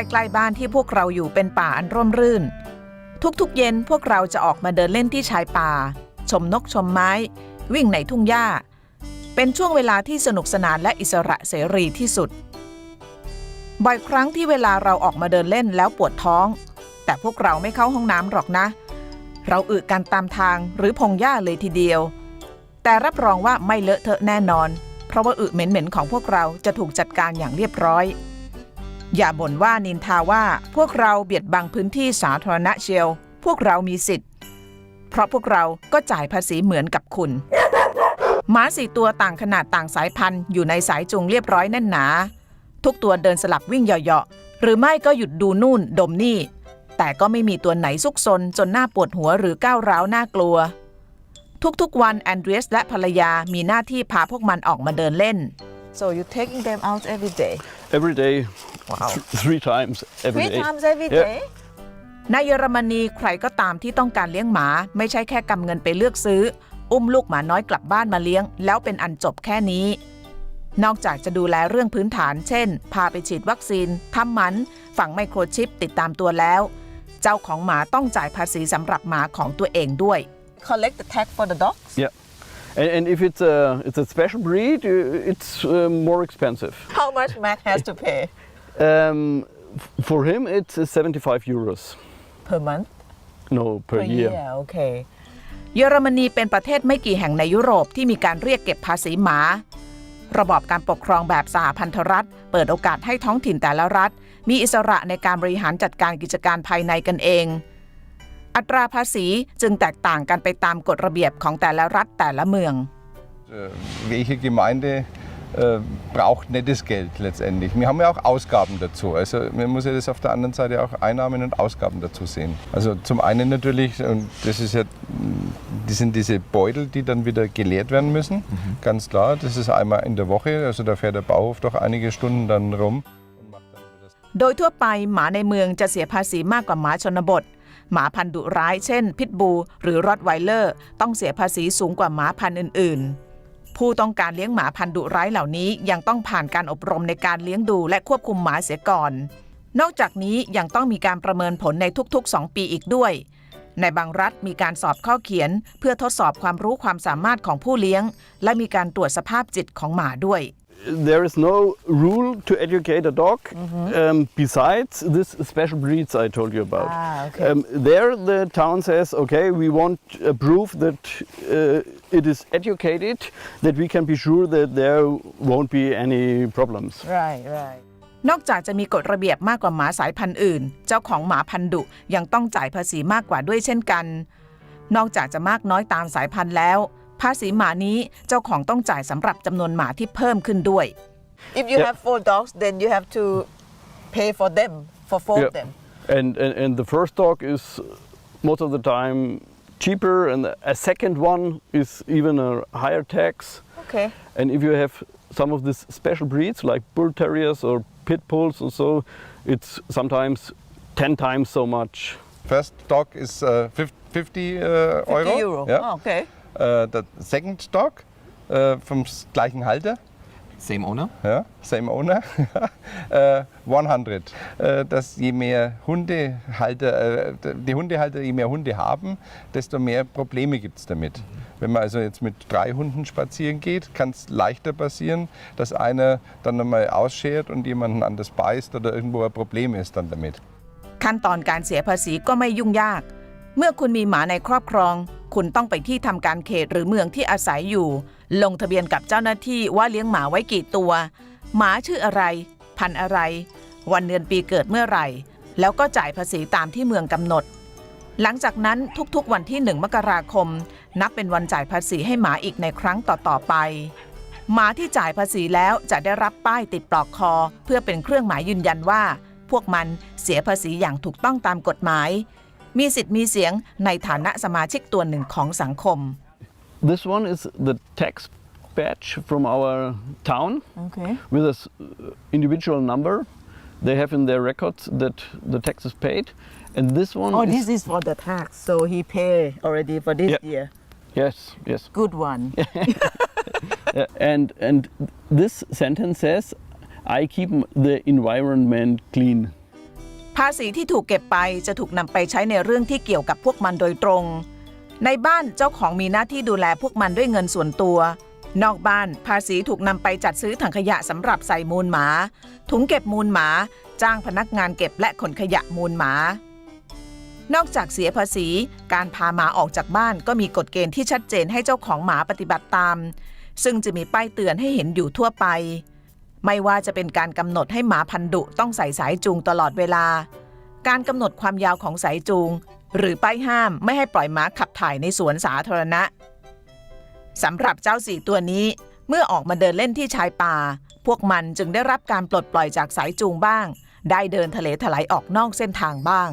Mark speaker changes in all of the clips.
Speaker 1: ใกล้ๆบ้านที่พวกเราอยู่เป็นป่าอันร่มรื่น ทุกๆ เย็นพวกเราจะออกมาเดินเล่นที่ชายป่า ชมนกชมไม้ วิ่งในทุ่งหญ้า เป็นช่วงเวลาที่สนุกสนานและอิสระเสรีที่สุด บ่อยครั้งที่เวลาเราออกมาเดินเล่นแล้วปวดท้อง แต่พวกเราไม่เข้าห้องน้ำหรอกนะ เราอึกันตามทางหรือพงหญ้าเลยทีเดียว แต่รับรองว่าไม่เลอะเทอะแน่นอน เพราะว่าอึเหม็นๆของพวกเราจะถูกจัดการอย่างเรียบร้อย อย่าบ่นว่านินทาว่าพวกเราเบียดบังพื้นที่สาธารณะเชียว พวกเรามีสิทธิ์ เพราะพวกเราก็จ่ายภาษีเหมือนกับคุณ หมาสี่ตัวต่างขนาดต่างสายพันธุ์อยู่ในสายจูงเรียบร้อยแน่นหนา ทุกตัวเดินสลับวิ่งเหยาะๆหรือไม่ก็หยุดดูนู่นดมนี่ แต่ก็ไม่มีตัวไหนซุกซนจนหน้าปวดหัวหรือก้าวร้าวน่ากลัว ทุกๆวันแอนเดรียสและภรรยามีหน้าที่พาพวกมันออกมาเดินเล่น
Speaker 2: So you're taking them out every day?
Speaker 3: Every day,
Speaker 2: Wow.
Speaker 3: th- three times every
Speaker 2: Three
Speaker 3: day.
Speaker 2: times every
Speaker 3: Yeah.
Speaker 2: day?
Speaker 1: ในเยอรมนีใครก็ตามที่ต้องการเลี้ยงหมาไม่ใช่แค่กำเงินไปเลือกซื้อ อุ้มลูกหมาน้อยกลับบ้านมาเลี้ยง แล้วเป็นอันจบแค่นี้ นอกจากจะดูแลเรื่องพื้นฐาน เช่น พาไปฉีดวัคซีนทำหมัน ฝังไมโครชิปติดตามตัวแล้ว เจ้าของหมาต้องจ่ายภาษีสำหรับหมาของตัวเองด้วย
Speaker 2: Collect the tag for the dogs?
Speaker 3: Yeah. And, and if it's a, it's a special breed, uh, it's uh, more expensive.
Speaker 2: How much Mac has to pay
Speaker 3: Um, f- for him, it's uh, 75 euros.
Speaker 2: per month?
Speaker 3: No, per, year.
Speaker 2: Okay.
Speaker 1: เยอรมนีเป็นประเทศไม่กี่แห่งในยุโรปที่มีการเรียกเก็บภาษีหมา ระบอบการปกครองแบบสหพันธรัฐ เปิดโอกาสให้ท้องถิ่นแต่ละรัฐ มีอิสระในการบริหารจัดการกิจการภายในกันเอง อัตราภาษีจึงแตกต่างกันไปตามกฎระเบียบของแต่ละรัฐแต่ละเมือง
Speaker 4: Äh, Welche Gemeinde äh, braucht nettes Geld letztendlich? Wir haben ja auch Ausgaben dazu. Also man muss ja das auf der anderen Seite auch Einnahmen und Ausgaben dazu sehen. Also zum einen natürlich, und das ist ja, die sind diese Beutel, die dann wieder geleert werden müssen. Ganz klar, das ist einmal in der Woche. Also da fährt der Bauhof doch einige Stunden dann rum.
Speaker 1: โดยทั่วไปหมาในเมืองจะเสียภาษีมากกว่าหมาชนบท หมาพันธุ์ดุร้ายเช่น พิทบู หรือรอตไวเลอร์ ต้องเสียภาษีสูงกว่าหมาพันธุ์อื่น ๆ ผู้ต้องการเลี้ยงหมาพันธุ์ดุร้ายเหล่านี้ยังต้องผ่านการอบรมในการเลี้ยงดูและควบคุมหมาเสียก่อน นอกจากนี้ยังต้องมีการประเมินผลในทุกๆ 2 ปีอีกด้วย ในบางรัฐมีการสอบข้อเขียน เพื่อทดสอบความรู้ความสามารถของผู้เลี้ยง และมีการตรวจสภาพจิตของหมาด้วย
Speaker 3: There is no rule to educate a dog um, besides this special breeds I told you about.
Speaker 2: Ah, okay.
Speaker 3: um, there, the town says, okay, we want a proof that uh, it is educated, that we can be sure that there won't be any problems.
Speaker 2: Right, right.
Speaker 1: นอกจากจะมีกฎระเบียบมากกว่าหมาสายพันธุ์อื่น เจ้าของหมาพันธุ์ดุยังต้องจ่ายภาษีมากกว่าด้วยเช่นกัน นอกจากจะมากน้อยตามสายพันธุ์แล้ว ภาษีหมานี้เจ้าของต้องจ่ายสำหรับจำนวนหมาที่เพิ่มขึ้นด้วย
Speaker 2: If you
Speaker 3: Yeah.
Speaker 2: have four dogs, then you have to pay for them, for four of
Speaker 3: Yeah.
Speaker 2: them.
Speaker 3: And, and, and the first dog is most of the time cheaper, and a second one is even a higher tax.
Speaker 2: Okay.
Speaker 3: And if you have some of these special breeds like bull terriers or pit bulls or so, it's sometimes 10 times so much.
Speaker 4: First dog is uh, fif- 50 uh,
Speaker 2: 50
Speaker 4: Euro.
Speaker 2: euro.
Speaker 4: Yeah.
Speaker 2: Oh, okay.
Speaker 4: Äh, der second dog äh, vom s- gleichen Halter.
Speaker 5: Same owner?
Speaker 4: Ja, same owner. äh, 100. Äh, dass je mehr Hundehalter, äh, die Hundehalter, je mehr Hunde haben, desto mehr Probleme gibt es damit. Wenn man also jetzt mit drei Hunden spazieren geht, kann es leichter passieren, dass einer dann einmal ausschert und jemanden anders beißt oder irgendwo ein Problem ist dann damit.
Speaker 1: ขั้นตอนการเสียภาษีก็ไม่ยุ่งยาก เมื่อคุณมีหมาในครอบครอง คุณต้องไปที่ทำการเขตหรือเมืองที่อาศัยอยู่ ลงทะเบียนกับเจ้าหน้าที่ว่าเลี้ยงหมาไว้กี่ตัว หมาชื่ออะไร พันอะไร วันเดือนปีเกิดเมื่อไหร่ แล้วก็จ่ายภาษีตามที่เมืองกำหนด หลังจากนั้นทุกๆวันที่ 1 มกราคม นับเป็นวันจ่ายภาษีให้หมาอีกในครั้งต่อๆไป หมาที่จ่ายภาษีแล้วจะได้รับป้ายติดปลอกคอ เพื่อเป็นเครื่องหมายยืนยันว่า พวกมันเสียภาษีอย่างถูกต้องตามกฎหมาย มีสิทธิ์มีเสียงในฐานะสมาชิกตัวหนึ่งของสังคม
Speaker 3: This one is the tax badge from our town
Speaker 2: Okay.
Speaker 3: with an individual number. They have in their records that the tax is paid. And this one
Speaker 2: Oh,
Speaker 3: is,
Speaker 2: this is for the tax. So he pay already for this
Speaker 3: Yeah.
Speaker 2: year.
Speaker 3: yes, yes.
Speaker 2: Good one.
Speaker 3: Uh, and and this sentence says, "I keep m- the environment clean."
Speaker 1: ภาษีที่ถูกเก็บไปจะถูกนำไปใช้ในเรื่องที่เกี่ยวกับพวกมันโดยตรง ในบ้านเจ้าของมีหน้าที่ดูแลพวกมันด้วยเงินส่วนตัว นอกบ้านภาษีถูกนำไปจัดซื้อถังขยะสำหรับใส่มูลหมา ถุงเก็บมูลหมา จ้างพนักงานเก็บและขนขยะมูลหมา นอกจากเสียภาษี การพาหมาออกจากบ้านก็มีกฎเกณฑ์ที่ชัดเจนให้เจ้าของหมาปฏิบัติตาม ซึ่งจะมีป้ายเตือนให้เห็นอยู่ทั่วไป ไม่ว่าจะเป็นการกำหนดให้หมาพันธุต้องใส่สายจูงตลอดเวลา การกำหนดความยาวของสายจูง หรือป้ายห้ามไม่ให้ปล่อยหมาขับถ่ายในสวนสาธารณะสำหรับเจ้าสี่ตัวนี้ เมื่อออกมาเดินเล่นที่ชายป่า พวกมันจึงได้รับการปลดปล่อยจากสายจูงบ้าง ได้เดินทะเลถลายออกนอกเส้นทางบ้าง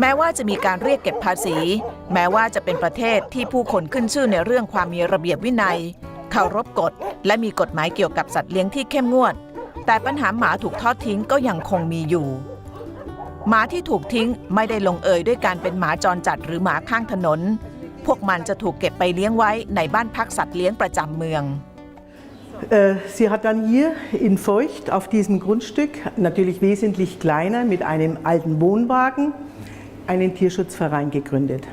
Speaker 1: แม้ว่าจะมีการเรียกเก็บภาษี แม้ว่าจะเป็นประเทศที่ผู้คนขึ้นชื่อในเรื่องความมีระเบียบวินัยเคารพกฎ และมีกฎหมายเกี่ยวกับสัตว์เลี้ยงที่เข้มงวด แต่ปัญหาหมาถูกทอดทิ้งก็ยังคงมีอยู่ หมาที่ถูกทิ้งไม่ได้ลงเอยด้วยการเป็นหมาจรจัดหรือหมาข้างถนน พวกมันจะถูกเก็บไปเลี้ยงไว้ในบ้านพักสัตว์เลี้ยงประจำเมือง
Speaker 5: Sie hat dann hier in Feucht auf diesem Grundstück, natürlich wesentlich kleiner, mit einem alten Wohnwagen, einen Tierschutzverein gegründet.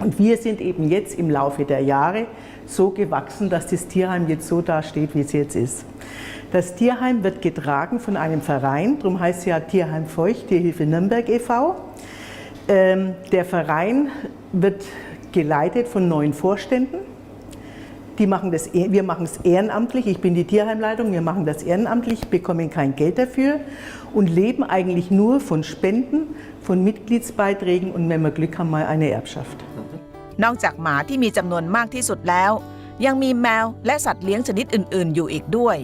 Speaker 5: Und wir sind eben jetzt im Laufe der Jahre so gewachsen, dass das Tierheim jetzt so dasteht, wie es jetzt ist. Das Tierheim wird getragen von einem Verein, darum heißt es ja Tierheim Feucht, Tierhilfe Nürnberg e.V. Ähm, der Verein wird geleitet von neun Vorständen. Die machen das, eh- wir machen es ehrenamtlich. Ich bin die Tierheimleitung. Wir machen das ehrenamtlich, bekommen kein Geld dafür und leben eigentlich nur von Spenden, von Mitgliedsbeiträgen und wenn wir Glück haben, mal eine Erbschaft.
Speaker 1: นอกจากหมาที่มีจำนวนมากที่สุดแล้ว ยังมีแมวและสัตว์เลี้ยงชนิดอื่น ๆ อยู่อีกด้วย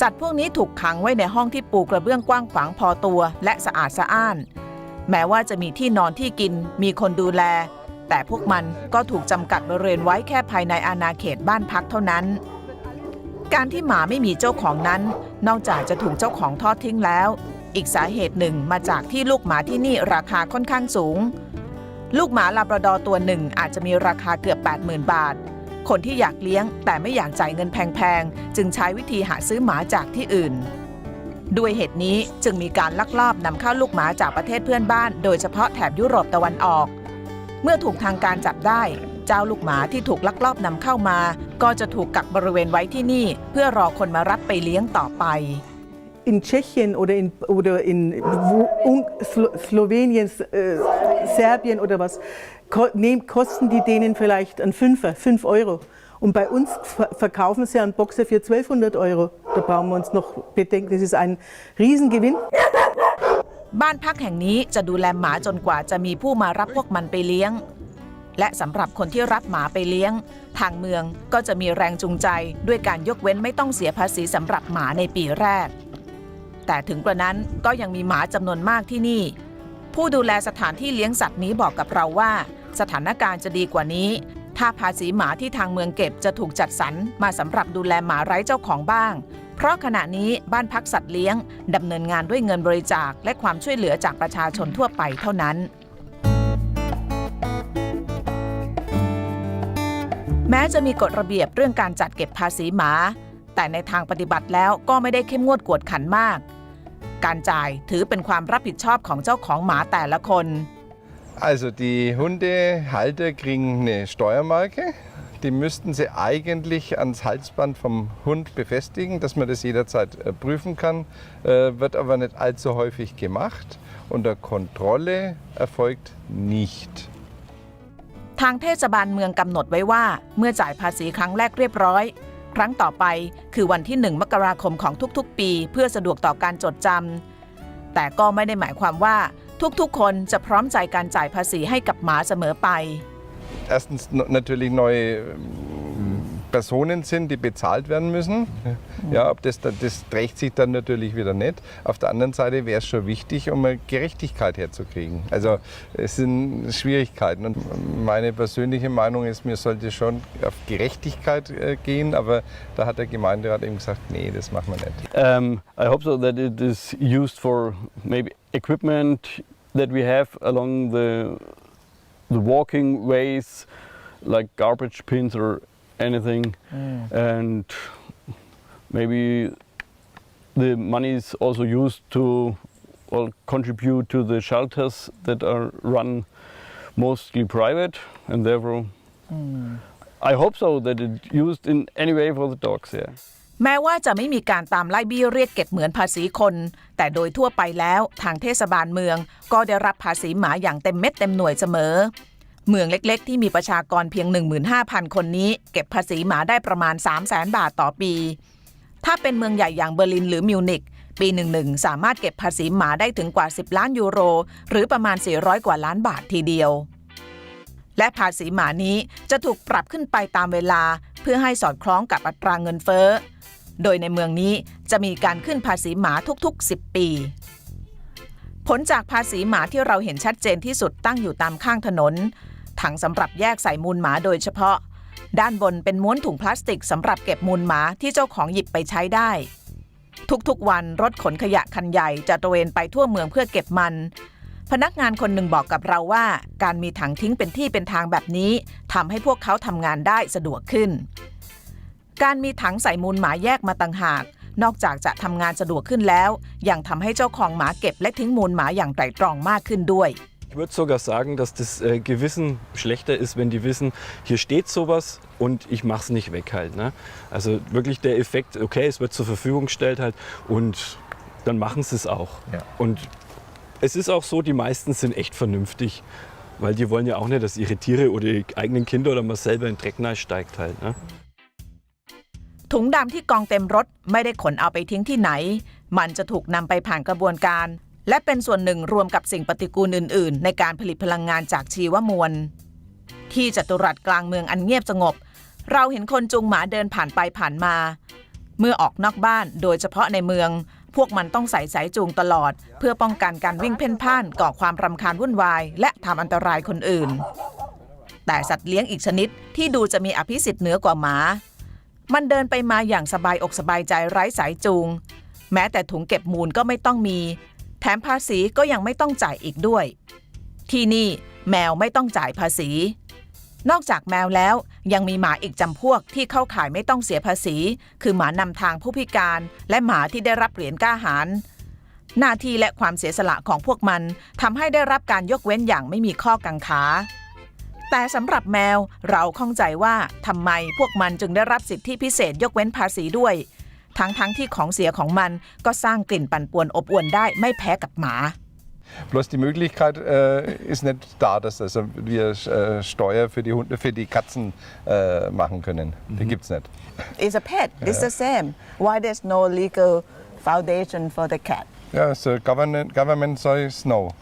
Speaker 1: สัตว์พวกนี้ถูกขังไว้ในห้องที่ปูกระเบื้องกว้างขวางพอตัว และสะอาดสะอ้าน แม้ว่าจะมีที่นอนที่กิน มีคนดูแล แต่พวกมันก็ถูกจำกัดบริเวณไว้แค่ภายในอาณาเขตบ้านพักเท่านั้น การที่หมาไม่มีเจ้าของนั้น นอกจากจะถูกเจ้าของทอดทิ้งแล้ว อีกสาเหตุหนึ่งมาจากที่ลูกหมาที่นี่ราคาค่อนข้างสูง ลูกหมาลาบราดอร์ตัวหนึ่งอาจจะมีราคาเกือบ 80,000 บาท คนที่อยากเลี้ยงแต่ไม่อยากจ่ายเงินแพงๆ จึงใช้วิธีหาซื้อหมาจากที่อื่นด้วยเหตุนี้จึงมีการลักลอบนำเข้าลูกหมาจากประเทศเพื่อนบ้าน โดยเฉพาะแถบยุโรปตะวันออก เมื่อถูกทางการจับได้ เจ้าลูกหมาที่ถูกลักลอบนำเข้ามา ก็จะถูกกักบริเวณไว้ที่นี่ เพื่อรอคนมารับไปเลี้ยงต่อไป
Speaker 5: In Tschechien oder in, oder in Slowenien, äh, Serbien oder was, kosten die denen vielleicht einen Fünfer, 5 Euro. Und bei uns ver- verkaufen sie einen Boxer für 1200 Euro. Da brauchen wir uns noch bedenken, das ist ein Riesengewinn.
Speaker 1: บ้านพักแห่งนี้จะดูแลหมาจนกว่าจะมีผู้มารับพวกมันไปเลี้ยง และสำหรับคนที่รับหมาไปเลี้ยง ทางเมืองก็จะมีแรงจูงใจด้วยการยกเว้นไม่ต้องเสียภาษีสำหรับหมาในปีแรก แต่ถึงกระนั้นก็ยังมีหมาจำนวนมากที่นี่ ผู้ดูแลสถานที่เลี้ยงสัตว์นี้บอกกับเราว่า สถานการณ์จะดีกว่านี้ ถ้าภาษีหมาที่ทางเมืองเก็บจะถูกจัดสรรมาสำหรับดูแลหมาไร้เจ้าของบ้าง เพราะขณะนี้บ้านพักสัตว์เลี้ยงดำเนินงานด้วยเงินบริจาคและความช่วยเหลือจากประชาชนทั่วไปเท่านั้น แม้จะมีกฎระเบียบเรื่องการจัดเก็บภาษีหมา แต่ในทางปฏิบัติแล้วก็ไม่ได้เข้มงวดกวดขันมาก การจ่ายถือเป็นความรับผิดชอบของเจ้าของหมาแต่ละคน
Speaker 4: Also die Hundehalter kriegen eine Steuermarke. Die müssten Sie eigentlich ans Halsband vom Hund befestigen, dass man das jederzeit prüfen kann, wird aber nicht allzu häufig gemacht. Unter Kontrolle erfolgt nicht.
Speaker 1: ทางเทศบาลเมืองกำหนดไว้ว่า เมื่อจ่ายภาษีครั้งแรกเรียบร้อย ครั้งต่อไปคือวันที่ 1 มกราคมของทุกๆ ปี เพื่อสะดวกต่อการจดจำแต่ก็ไม่ได้หมายความว่า ทุกๆ คนจะพร้อมใจการจ่ายภาษีให้กับหมาเสมอไป
Speaker 4: Erstens natürlich neue ähm, Personen sind, die bezahlt werden müssen. Ja, ob das, das trägt sich dann natürlich wieder nicht. Auf der anderen Seite wäre es schon wichtig, um eine Gerechtigkeit herzukriegen. Also es sind Schwierigkeiten. Und meine persönliche Meinung ist, mir sollte schon auf Gerechtigkeit äh, gehen, aber da hat der Gemeinderat eben gesagt, nee, das machen wir nicht.
Speaker 3: Um, I hope so that it is used for maybe equipment that we have along the the walking ways, like garbage pins or anything, mm. and maybe the money is also used to well, contribute to the shelters that are run mostly private, and therefore, mm. I hope so that it's used in any way for the dogs. Yeah.
Speaker 1: แม้ว่าจะไม่มีการตามไล่บี้เรียกเก็บเหมือนภาษีคน แต่โดยทั่วไปแล้วทางเทศบาลเมือง ก็ได้รับภาษีหมาอย่างเต็มเม็ดเต็มหน่วยเสมอ เมืองเล็กๆ ที่มีประชากรเพียง 15,000 คนนี้ เก็บภาษีหมาได้ประมาณ 300,000 บาทต่อปี ถ้าเป็นเมืองใหญ่อย่างเบอร์ลินหรือมิวนิกปีหนึ่งๆสามารถเก็บภาษีหมาได้ถึงกว่า 10 ล้านยูโร หรือประมาณ 400 กว่าล้านบาททีเดียว และภาษีหมานี้จะถูกปรับขึ้นไปตามเวลา เพื่อให้สอดคล้องกับอัตราเงินเฟ้อ โดยในเมืองนี้จะมีการขึ้นภาษีหมาทุกๆ 10 ปี ผลจากภาษีหมาที่เราเห็นชัดเจนที่สุดตั้งอยู่ตามข้างถนน ถังสำหรับแยกใส่มูลหมาโดยเฉพาะ ด้านบนเป็นม้วนถุงพลาสติกสำหรับเก็บมูลหมาที่เจ้าของหยิบไปใช้ได้ ทุกๆ วันรถขนขยะคันใหญ่จะตระเวนไปทั่วเมืองเพื่อเก็บมัน พนักงานคนหนึ่งบอกกับเราว่า การมีถังทิ้งเป็นที่เป็นทางแบบนี้ทำให้พวกเขาทำงานได้สะดวกขึ้น การมีถังใส่มูลหมาแยกมาต่างหาก นอกจากจะทำงานสะดวกขึ้นแล้ว ยังทำให้เจ้าของหมาเก็บและทิ้งมูลหมาอย่างไตร่ตรองมากขึ้นด้วย
Speaker 6: Ich würde sogar sagen, dass das äh, Gewissen schlechter ist, wenn die wissen, hier steht sowas und ich mache es nicht weg halt. Ne? Also wirklich der Effekt, okay, es wird zur Verfügung gestellt halt und dann machen sie es auch.
Speaker 4: Ja.
Speaker 6: Und es ist auch so, die meisten sind echt vernünftig, weil die wollen ja auch nicht, dass ihre Tiere oder die eigenen Kinder oder man selber in den Dreck steigt halt. Ne?
Speaker 1: ถุงดำที่กองเต็มรถไม่ได้ขนเอาไปทิ้งที่ไหน มันจะถูกนำไปผ่านกระบวนการ และเป็นส่วนหนึ่งรวมกับสิ่งปฏิกูลอื่น ๆ ในการผลิตพลังงานจากชีวมวล ที่จัตุรัสกลางเมืองอันเงียบสงบ เราเห็นคนจูงหมาเดินผ่านไปผ่านมา เมื่อออกนอกบ้านโดยเฉพาะในเมือง พวกมันต้องใส่สายจูงตลอด เพื่อป้องกันการวิ่งเพ่นพ่านก่อความรำคาญวุ่นวาย และทำอันตรายคนอื่น แต่สัตว์เลี้ยงอีกชนิดที่ดูจะมีอภิสิทธิ์เหนือกว่าหมา มันเดินไปมาอย่างสบายอกสบายใจไร้สายจูง แม้แต่ถุงเก็บมูลก็ไม่ต้องมี แถมภาษีก็ยังไม่ต้องจ่ายอีกด้วย ที่นี่แมวไม่ต้องจ่ายภาษี นอกจากแมวแล้วยังมีหมาอีกจำพวกที่เข้าขายไม่ต้องเสียภาษี คือหมานำทางผู้พิการ และหมาที่ได้รับเหรียญก้าหาญหน้าที่และความเสียสละของพวกมันทำให้ได้รับการยกเว้นอย่างไม่มีข้อกังขา แต่สำหรับแมวเราข้องใจว่าทำไมพวกมันจึงได้รับสิทธิพิเศษยกเว้นภาษีด้วย ทั้งๆทที่ของเสียของมันก็สร้างกลิ่นปั่นป่วนอบอวนได้ไม่แพ้กับหมา
Speaker 4: Bloß die Möglichkeit äh, ist nicht da, dass also wir äh, Steuer für die Hunde, für die Katzen äh, machen können. Die gibt es nicht.
Speaker 2: It's a pet. It's the same. Why there's no legal foundation for the cat?
Speaker 4: Ja, so government, government says no.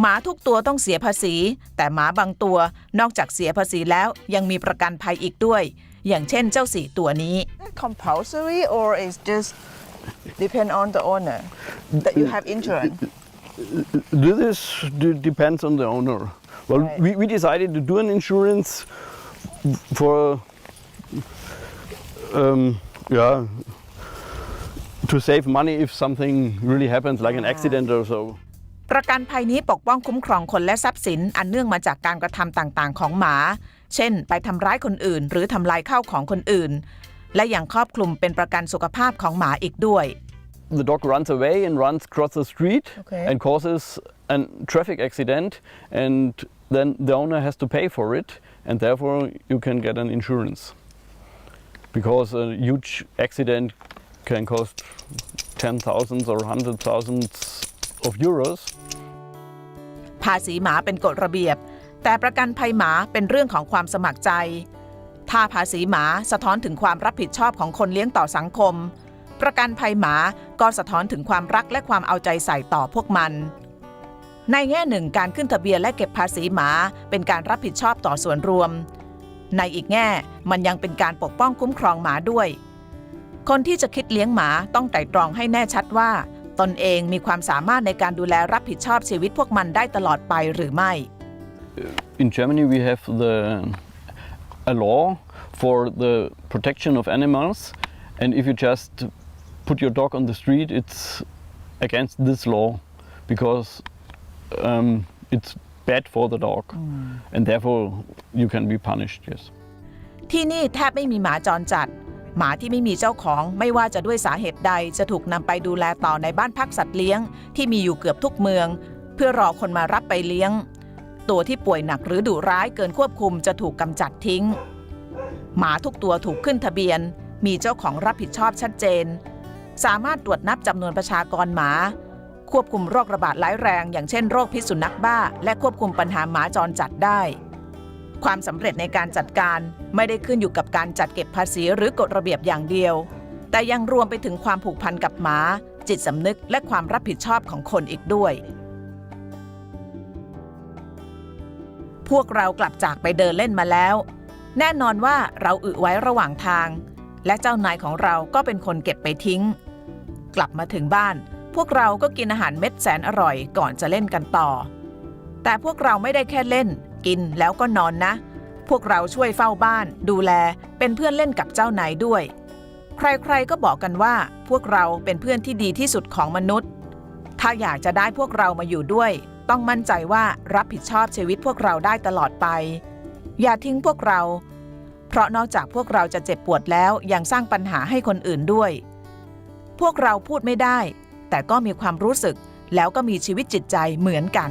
Speaker 1: หมาทุกตัวต้องเสียภาษี แต่หมาบางตัวนอกจากเสียภาษีแล้วยังมีประกันภัยอีกด้วย อย่างเช่นเจ้าสี่ตัวนี้
Speaker 2: Compulsory or is just depend on the owner that you have insurance?
Speaker 3: This d- depends on the owner. Well,
Speaker 2: Right.
Speaker 3: we, we decided to do an insurance for, um, yeah, to save money if something really happens, like an accident or so.
Speaker 1: ประกันภัยนี้ปกป้องคุ้มครองคนและทรัพย์สิน อันเนื่องมาจากการกระทำต่างๆ ของหมา เช่น ไปทำร้ายคนอื่น หรือทำลายข้าวของคนอื่น และยังครอบคลุมเป็นประกันสุขภาพของหมาอีกด้วย
Speaker 3: The dog runs away and runs across the street
Speaker 2: Okay.
Speaker 3: and causes a traffic accident, and then the owner has to pay for it, and therefore you can get an insurance. Because a huge accident can cost ten thousands or hundred thousands of euros.
Speaker 1: ภาษีหมาเป็นกฎระเบียบ แต่ประกันภัยหมาเป็นเรื่องของความสมัครใจ ถ้าภาษีหมาสะท้อนถึงความรับผิดชอบของคนเลี้ยงต่อสังคม ประกันภัยหมาก็สะท้อนถึงความรักและความเอาใจใส่ต่อพวกมัน ในแง่หนึ่งการขึ้นทะเบียนและเก็บภาษีหมาเป็นการรับผิดชอบต่อส่วนรวม ในอีกแง่มันยังเป็นการปกป้องคุ้มครองหมาด้วย คนที่จะคิดเลี้ยงหมาต้องไตร่ตรองให้แน่ชัดว่า ตนเองมีความสามารถในการดูแลรับผิดชอบชีวิตพวกมันได้ตลอดไปหรือไม่
Speaker 3: In Germany, we have the a law for the protection of animals, and if you just put your dog on the street, it's against this law because um, it's bad for the dog, and therefore you can be punished. Yes.
Speaker 1: ที่นี่แทบไม่มีหมาจรจัด หมาที่ไม่มีเจ้าของไม่ว่าจะด้วยสาเหตุใดจะถูกนำไปดูแลต่อในบ้านพักสัตว์เลี้ยง ที่มีอยู่เกือบทุกเมือง เพื่อรอคนมารับไปเลี้ยง ตัวที่ป่วยหนักหรือดุร้ายเกินควบคุมจะถูกกำจัดทิ้ง หมาทุกตัวถูกขึ้นทะเบียน มีเจ้าของรับผิดชอบชัดเจน สามารถตรวจนับจำนวนประชากรหมา ควบคุมโรคระบาดร้ายแรง อย่างเช่นโรคพิษสุนัขบ้า และควบคุมปัญหาหมาจรจัดได้ ความสำเร็จในการจัดการไม่ได้ขึ้นอยู่กับการจัดเก็บภาษีหรือกฎระเบียบอย่างเดียว แต่ยังรวมไปถึงความผูกพันกับหมา จิตสำนึกและความรับผิดชอบของคนอีกด้วย พวกเรากลับจากไปเดินเล่นมาแล้ว แน่นอนว่าเราอึไว้ระหว่างทาง และเจ้านายของเราก็เป็นคนเก็บไปทิ้ง กลับมาถึงบ้าน พวกเราก็กินอาหารเม็ดแสนอร่อยก่อนจะเล่นกันต่อ แต่พวกเราไม่ได้แค่เล่น กินแล้วก็นอนนะ พวกเราช่วยเฝ้าบ้าน ดูแลเป็นเพื่อนเล่นกับเจ้านายด้วย ใครๆก็บอกกันว่าพวกเราเป็นเพื่อนที่ดีที่สุดของมนุษย์ ถ้าอยากจะได้พวกเรามาอยู่ด้วย ต้องมั่นใจว่ารับผิดชอบชีวิตพวกเราได้ตลอดไป อย่าทิ้งพวกเรา เพราะนอกจากพวกเราจะเจ็บปวดแล้วยังสร้างปัญหาให้คนอื่นด้วย พวกเราพูดไม่ได้ แต่ก็มีความรู้สึกแล้วก็มีชีวิตจิตใจเหมือนกัน